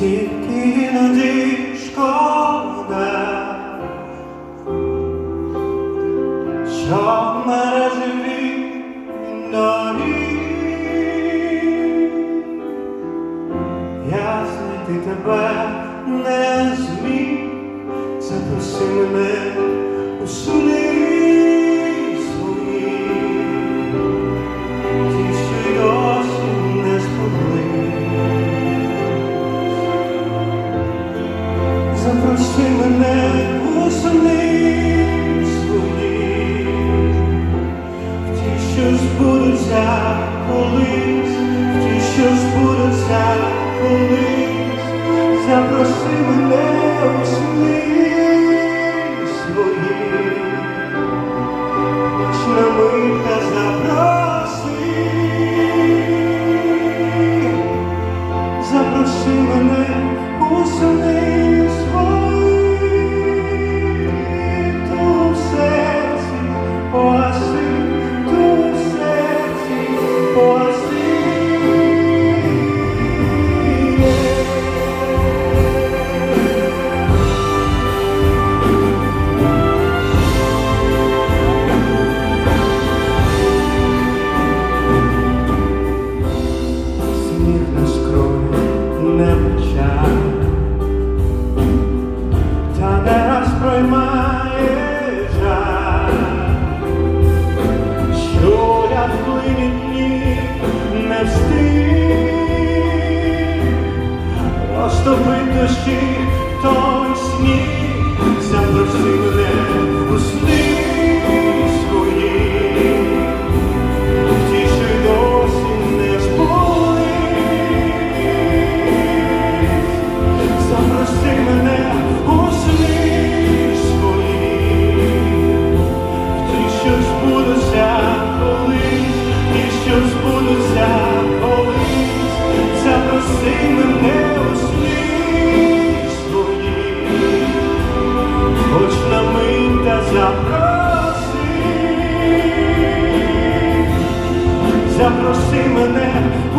тільки іноді шкода, що мережеві доріг, я знайти тебе не зміг, запроси мене усуни. Прости мене восени свої, ті, що збудуть. Розтопить дощі, той сніг, запроси мене. να